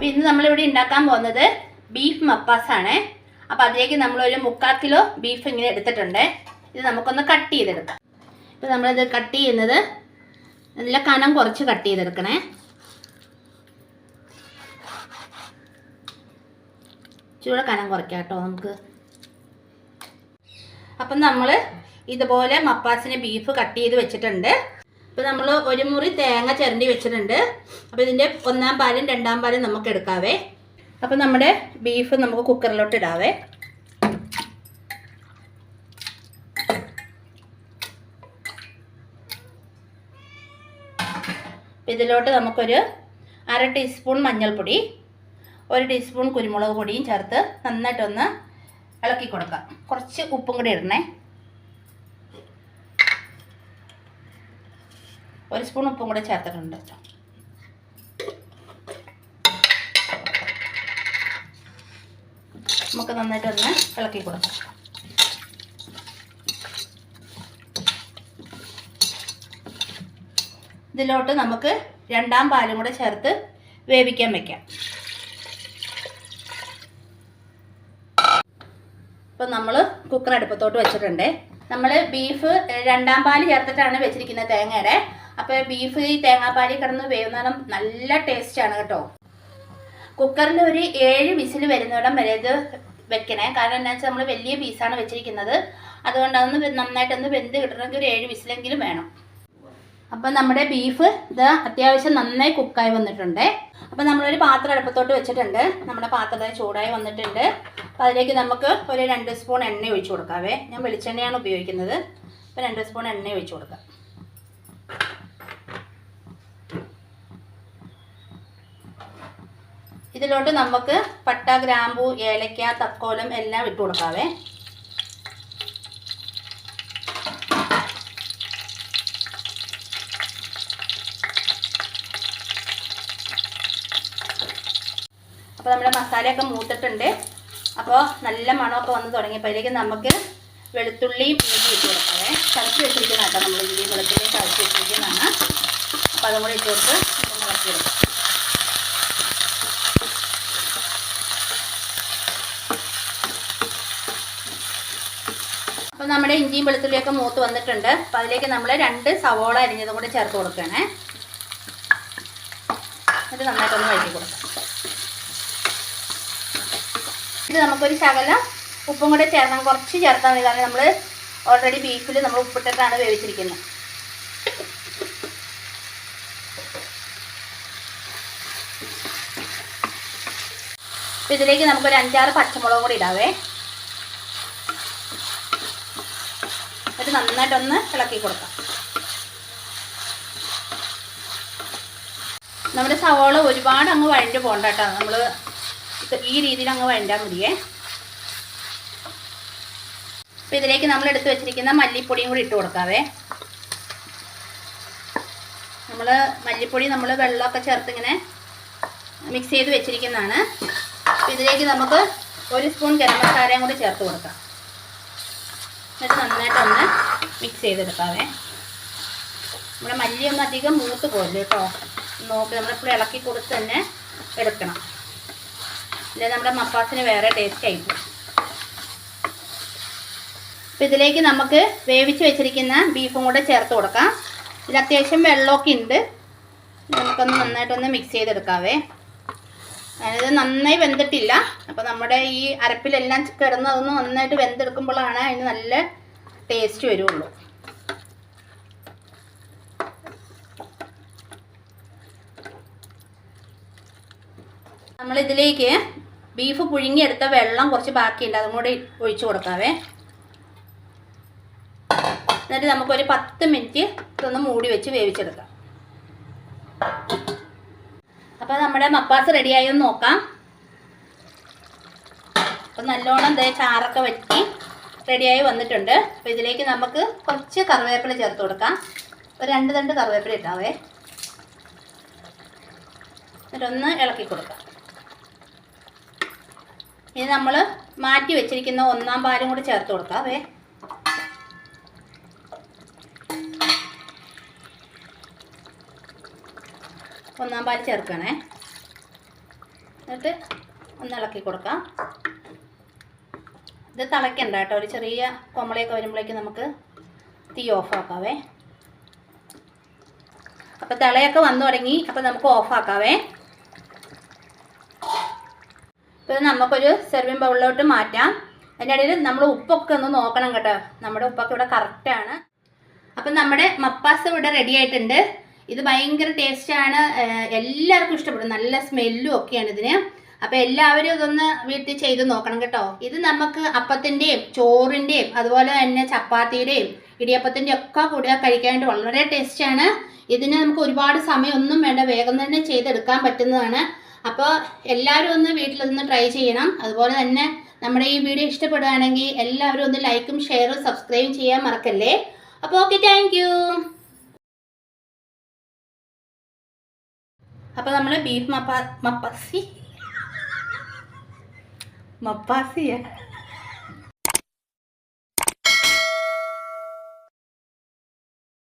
അപ്പോൾ ഇന്ന് നമ്മളിവിടെ ഉണ്ടാക്കാൻ പോകുന്നത് ബീഫ് മപ്പാസാണ് അപ്പോൾ അതിലേക്ക് നമ്മളൊരു മുക്കാൽ കിലോ ബീഫ് ഇങ്ങനെ എടുത്തിട്ടുണ്ട്. ഇത് നമുക്കൊന്ന് കട്ട് ചെയ്തെടുക്കാം. ഇപ്പോൾ നമ്മളിത് കട്ട് ചെയ്യുന്നത് നല്ല കനം കുറച്ച് കട്ട് ചെയ്തെടുക്കണേ. ചൂട് കനം കുറയ്ക്കാം കേട്ടോ നമുക്ക്. അപ്പം നമ്മൾ ഇതുപോലെ മപ്പാസിന് ബീഫ് കട്ട് ചെയ്ത് വെച്ചിട്ടുണ്ട്. അപ്പോൾ നമ്മൾ ഒരു മുറി തേങ്ങ ചിരണ്ടി വെച്ചിട്ടുണ്ട്. അപ്പോൾ ഇതിന്റെ ഒന്നാം പാലും രണ്ടാം പാലും നമുക്ക് എടുക്കാവേ. അപ്പോൾ നമ്മുടെ ബീഫ് നമുക്ക് കുക്കറിലോട്ട് ഇടാവേ. ഇതിലോട്ട് നമുക്കൊരു അര ടീസ്പൂൺ മഞ്ഞൾപ്പൊടി ഒരു ടീസ്പൂൺ കുരുമുളക് പൊടിയും ചേർത്ത് നന്നായിട്ടൊന്ന് ഇളക്കി കൊടുക്കാം കുറച്ച് ഉപ്പും കൂടി ഇടണേ. ഒരു സ്പൂൺ ഉപ്പും കൂടെ ചേർത്തിട്ടുണ്ട്. നമുക്ക് നന്നായിട്ട് ഒന്ന് ഇളക്കി കൊടുക്കാം. ഇതിലോട്ട് നമുക്ക് രണ്ടാം പാലും കൂടെ ചേർത്ത് വേവിക്കാൻ വെക്കാം. ഇപ്പം നമ്മൾ കുക്കർ അടുപ്പത്തോട്ട് വെച്ചിട്ടുണ്ട്. നമ്മൾ ബീഫ് രണ്ടാം പാൽ ചേർത്തിട്ടാണ് വെച്ചിരിക്കുന്നത് തേങ്ങയുടെ അപ്പോൾ ബീഫ് ഈ തേങ്ങാപ്പാലിൽ കിടന്ന് വേവുന്നതും നല്ല ടേസ്റ്റാണ് കേട്ടോ. കുക്കറിൽ ഒരു ഏഴ് വിസിൽ വരുന്നിടം വരെ ഇത് വെക്കണേ. കാരണം എന്താ വെച്ചാൽ നമ്മൾ വലിയ പീസാണ് വെച്ചിരിക്കുന്നത്. അതുകൊണ്ട് അതൊന്ന് നന്നായിട്ടൊന്ന് വെന്ത് കിട്ടണമെങ്കിൽ ഒരു ഏഴ് വിസിലെങ്കിലും വേണം. അപ്പം നമ്മുടെ ബീഫ് ഇത് അത്യാവശ്യം നന്നായി കുക്കായി വന്നിട്ടുണ്ട്. അപ്പം നമ്മളൊരു പാത്രം അടുപ്പത്തോട്ട് വെച്ചിട്ടുണ്ട്. നമ്മുടെ പാത്രത്തിൽ ചൂടായി വന്നിട്ടുണ്ട്. അപ്പോൾ അതിലേക്ക് നമുക്ക് ഒരു രണ്ട് സ്പൂൺ എണ്ണ ഒഴിച്ചു കൊടുക്കാവേ. ഞാൻ വെളിച്ചെണ്ണയാണ് ഉപയോഗിക്കുന്നത്. അപ്പോൾ രണ്ട് സ്പൂൺ എണ്ണ ഒഴിച്ചു കൊടുക്കാം. ഇതിലോട്ട് നമുക്ക് പട്ട ഗ്രാമ്പു ഏലക്ക തക്കോലം എല്ലാം ഇട്ട് കൊടുക്കാവേ. അപ്പോൾ നമ്മുടെ മസാലയൊക്കെ മൂത്തിട്ടുണ്ട്. അപ്പോൾ നല്ല മണമൊക്കെ വന്ന് തുടങ്ങിയപ്പോൾ അതിലേക്ക് നമുക്ക് വെളുത്തുള്ളിയും ഇഞ്ചി ഇട്ട് കൊടുക്കാവേ. ചതച്ച് വെച്ചിരിക്കുന്ന കേട്ടോ നമ്മൾ ഇഞ്ചി വെളുത്തുള്ളിയും ചതച്ച് വെച്ചിരിക്കുന്നതാണ്. അപ്പോൾ അതും കൂടി ഇട്ട് കൊടുത്ത് ഒന്ന് ഇളക്കിയെടുക്കാം അപ്പോൾ നമ്മുടെ ഇഞ്ചിയും വെളുത്തുള്ളിയൊക്കെ മൂത്ത് വന്നിട്ടുണ്ട്. അപ്പം അതിലേക്ക് നമ്മൾ രണ്ട് സവോള അരിഞ്ഞതും കൂടി ചേർത്ത് കൊടുക്കണേ ഇത് നന്നായിട്ടൊന്ന് വഴറ്റി കൊടുക്കാം. ഇത് നമുക്കൊരു ശകലം ഉപ്പും കൂടെ ചേർക്കണം. കുറച്ച് ചേർത്താൽ മതി. കാരണം നമ്മൾ ഓൾറെഡി ബീഫിൽ നമ്മൾ ഉപ്പിട്ടിട്ടാണ് വേവിച്ചിരിക്കുന്നത്. ഇതിലേക്ക് നമുക്കൊരു അഞ്ചാറ് പച്ചമുളകും കൂടി ഇടാവേ. എന്നിട്ട് നന്നായിട്ടൊന്ന് ഇളക്കി കൊടുക്കാം. നമ്മുടെ സവോള ഒരുപാട് അങ്ങ് വഴണ്ട് പോകണ്ട കേട്ടോ. നമ്മൾ ഈ രീതിയിൽ അങ്ങ് വഴണ്ടാൽ മതിയേ. അപ്പം ഇതിലേക്ക് നമ്മൾ എടുത്ത് വെച്ചിരിക്കുന്ന മല്ലിപ്പൊടിയും കൂടി ഇട്ട് കൊടുക്കാവേ. നമ്മൾ മല്ലിപ്പൊടി നമ്മൾ വെള്ളമൊക്കെ ചേർത്ത് ഇങ്ങനെ മിക്സ് ചെയ്ത് വെച്ചിരിക്കുന്നതാണ്. അപ്പം ഇതിലേക്ക് നമുക്ക് ഒരു സ്പൂൺ ഗരം മസാലയും കൂടി ചേർത്ത് കൊടുക്കാം. എന്നിട്ട് നന്നായിട്ടൊന്ന് മിക്സ് ചെയ്തെടുക്കാവേ. നമ്മുടെ മല്ലിയൊന്നും അധികം മൂത്ത് പോകില്ല കേട്ടോ. നോക്കി നമ്മളിപ്പോൾ ഇളക്കി കൊടുത്ത് തന്നെ എടുക്കണം. അല്ലെ നമ്മുടെ മപ്പാസിന് വേറെ ടേസ്റ്റ് ആയിരിക്കും. അപ്പം ഇതിലേക്ക് നമുക്ക് വേവിച്ച് വെച്ചിരിക്കുന്ന ബീഫും കൂടെ ചേർത്ത് കൊടുക്കാം. ഇതിൽ അത്യാവശ്യം വെള്ളമൊക്കെ ഉണ്ട്. നമുക്കൊന്ന് നന്നായിട്ടൊന്ന് മിക്സ് ചെയ്തെടുക്കാവേ. അതായത് നന്നായി വെന്തിട്ടില്ല. അപ്പോൾ നമ്മുടെ ഈ അരപ്പിലെല്ലാം കിടന്ന് അതൊന്ന് നന്നായിട്ട് വെന്തെടുക്കുമ്പോഴാണ് അതിന് നല്ല ടേസ്റ്റ് വരുള്ളൂ. നമ്മളിതിലേക്ക് ബീഫ് പുഴുങ്ങിയെടുത്ത വെള്ളം കുറച്ച് ബാക്കിയുണ്ട്. അതും കൂടി ഒഴിച്ചു കൊടുക്കാവേ. എന്നിട്ട് നമുക്കൊരു പത്ത് മിനിറ്റ് ഇതൊന്ന് മൂടി വെച്ച് വേവിച്ചെടുക്കാം. അപ്പോൾ നമ്മുടെ മപ്പാസ് റെഡിയായി ഒന്ന് നോക്കാം. അപ്പോൾ നല്ലോണം ദേ ചാറൊക്കെ വറ്റി റെഡിയായി വന്നിട്ടുണ്ട്. അപ്പോൾ ഇതിലേക്ക് നമുക്ക് കുറച്ച് കറിവേപ്പില ചേർത്ത് കൊടുക്കാം. ഒരു രണ്ട് തണ്ട് കറിവേപ്പില ഇട്ടാവേ. എന്നിട്ടൊന്ന് ഇളക്കി കൊടുക്കാം. ഇനി നമ്മൾ മാറ്റി വെച്ചിരിക്കുന്ന ഒന്നാം പാലും കൂടി ചേർത്ത് കൊടുക്കാവേ ഒന്നാം പാൽ ചേർക്കണേ. എന്നിട്ട് ഒന്ന് ഇളക്കി കൊടുക്കാം. ഇത് തിളയ്ക്കണ്ട കേട്ടോ. ഒരു ചെറിയ കൊമളയൊക്കെ വരുമ്പോഴേക്കും നമുക്ക് തീ ഓഫാക്കാവേ അപ്പോൾ തിളയൊക്കെ വന്നു തുടങ്ങി. അപ്പോൾ നമുക്ക് ഓഫാക്കാവേ ഇപ്പോൾ ഇത് നമുക്കൊരു സെർവിങ് ബൗളിലോട്ട് മാറ്റാം. അതിന്റെ ഇടയിൽ നമ്മൾ ഉപ്പൊക്കെ ഒന്ന് നോക്കണം കേട്ടോ. നമ്മുടെ ഉപ്പൊക്കെ ഇവിടെ കറക്റ്റാണ് അപ്പം നമ്മുടെ മപ്പാസ് ഇവിടെ റെഡി ആയിട്ടുണ്ട്. ഇത് ഭയങ്കര ടേസ്റ്റാണ് എല്ലാവർക്കും ഇഷ്ടപ്പെടും. നല്ല സ്മെല്ലും ഒക്കെയാണ് ഇതിന്. അപ്പം എല്ലാവരും ഇതൊന്ന് വീട്ടിൽ ചെയ്ത് നോക്കണം കേട്ടോ. ഇത് നമുക്ക് അപ്പത്തിന്റെയും ചോറിന്റെയും അതുപോലെ തന്നെ ചപ്പാത്തിയുടെയും ഇടിയപ്പത്തിന്റെയും ഒക്കെ കൂടെ കഴിക്കാനായിട്ട് വളരെ ടേസ്റ്റാണ് ഇതിന് നമുക്ക് ഒരുപാട് സമയമൊന്നും വേണ്ട. വേഗം തന്നെ ചെയ്തെടുക്കാൻ പറ്റുന്നതാണ്. അപ്പോൾ എല്ലാവരും ഒന്ന് വീട്ടിലൊന്ന് ട്രൈ ചെയ്യണം. അതുപോലെ തന്നെ നമ്മുടെ ഈ വീഡിയോ ഇഷ്ടപ്പെടുകയാണെങ്കിൽ എല്ലാവരും ഒന്ന് ലൈക്കും ഷെയറും സബ്സ്ക്രൈബും ചെയ്യാൻ മറക്കല്ലേ? അപ്പോൾ ഓക്കെ താങ്ക് അപ്പോൾ നമ്മൾ ബീഫ് മപ്പാ മപ്പാസി മപ്പാസിയ